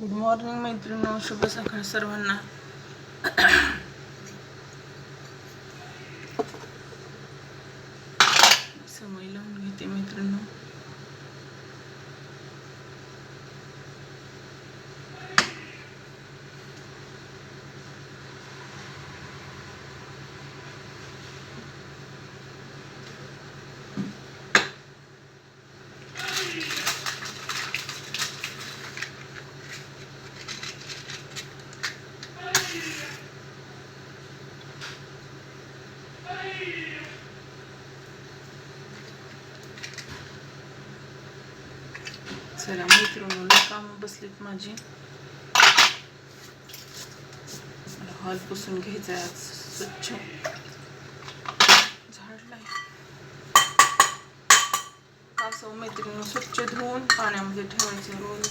Good morning मैत्रिणी शुभ सकाळ सर्वांना समय लावून घेते मैत्रिणी चला मैत्रिणी काम बसलीत माझी मला हॉल पुसून घ्यायचा आज स्वच्छ झाडलाय असं मैत्रिणी स्वच्छ धुवून पाण्यामध्ये ठेवायचं रोज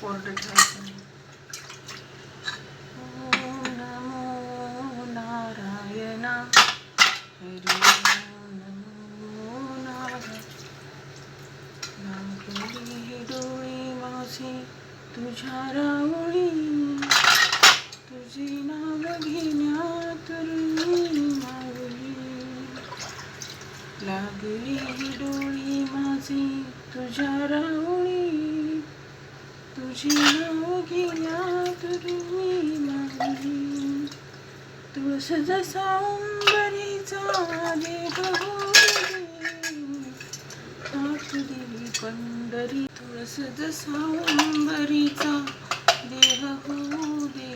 कोरडं ठेवायचं नाही. ओम नमो नारायणा हरी ओम नमो नारायण लागली डोळी माझी तुझ्या रावळी तुझे नाव घेण्यात रुळी मावली. लागली डोळी माझी तुझ्या रावळी तुझे नाव घेण्यात रुळी मावली. तुळस जसा उंबरीचा देह दिली पंढरी. सद उंबरीचा देह होऊ दे.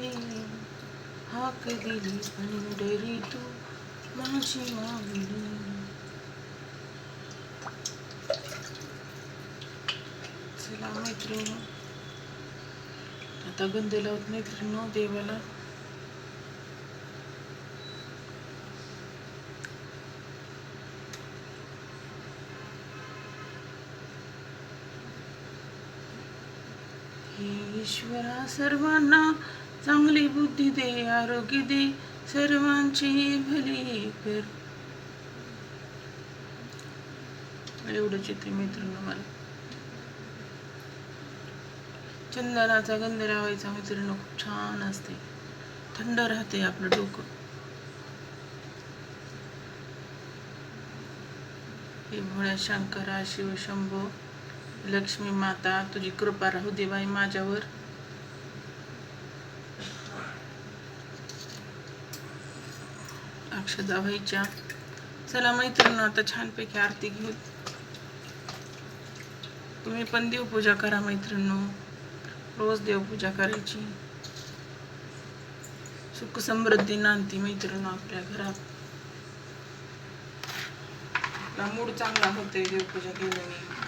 हाक दिली पंढरी तू माझी मागणी. चला मैत्रिणी आता गंध लावत मैत्रिणी देवाला ईश्वरा सर्वांना चांगली बुद्धी दे आरोग्य दे सर्वांची भली कर. एवढंच येते मित्रांनो मला. चंदनाचा गंध लावायचा मित्रांनो खूप छान असते. थंड राहते आपलं डोकं. हे भोळ्या शंकरा शिव शंभो. लक्ष्मी माता तुझी कृपा राहू दे बाई माझ्यावर. अक्षदा व्हायच्या. चला मैत्रिणी आता छानपैकी आरती घेऊ. तुम्ही पण देवपूजा करा मैत्रिणी रोज देवपूजा करायची. सुख समृद्धी नांदती मैत्रिणी आपल्या घरात. आपला मूड चांगला होते देवपूजा केल्याने.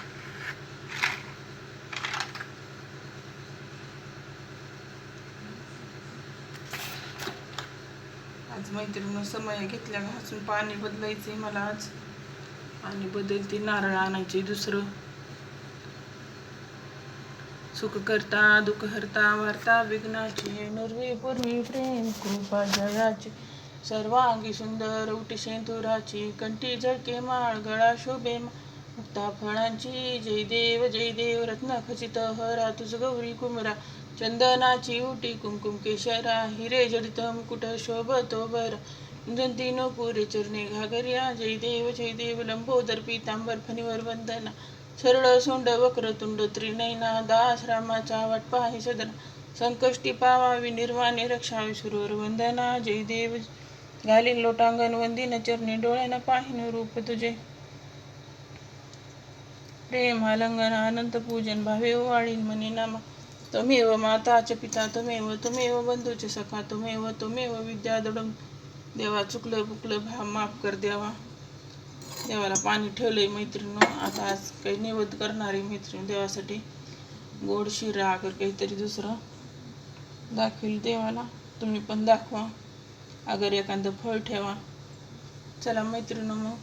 आज मैत्रिणी समय घेतल्या घासून पाणी बदलायचंय मला आज. आणि बदलते नारळ आणायचे दुसरं. सुख करता दुःख हरता वार्ता विघ्नाची नुर्वी पूर्वी प्रेम कृपा जयाची सर्वांगी सुंदर उटी शेंतुराची कंठी झळके माळ गळा शोभे मुक्ता फळांची. जय देव जय देव रत्न खचित हरा तुझ गौरी कुमरा चंदनाची उटी कुमकुम केशरा हिरे जडित मुकुट शोभतो बर? दंती पुरे चरणे घागर्या जय देव जय देव लंबोदर पीतांबर फणीवर वंदना सरळ सोंड वक्रतुंड त्रिनयना दास रामाचा वाट पाहि सदन संकष्टी पावावी निर्वाणे रक्षावी सुरवर वंदना जय देव घालील लोटांगण वंदिन चरणी डोळ्यानं पाहिन रूप तुझे. प्रेम आलंगन अनंत पूजन भावे वाळीन मनी नामा त्वमेव माताच पिता त्वमेव त्वमेव बंधूचे सखा त्वमेव त्वमेव विद्या दडम देवा चुकलं बुकलं भा माफ कर देवा. देवाला पाणी ठेवलंय मैत्रिणी आता आज काही निवद करणारी मैत्रीण देवासाठी. गोड शिरा अगर काहीतरी दुसरं दाखवेल देवाला. तुम्ही पण दाखवा. अगर एखादं फळ ठेवा. चला मैत्रिणी मग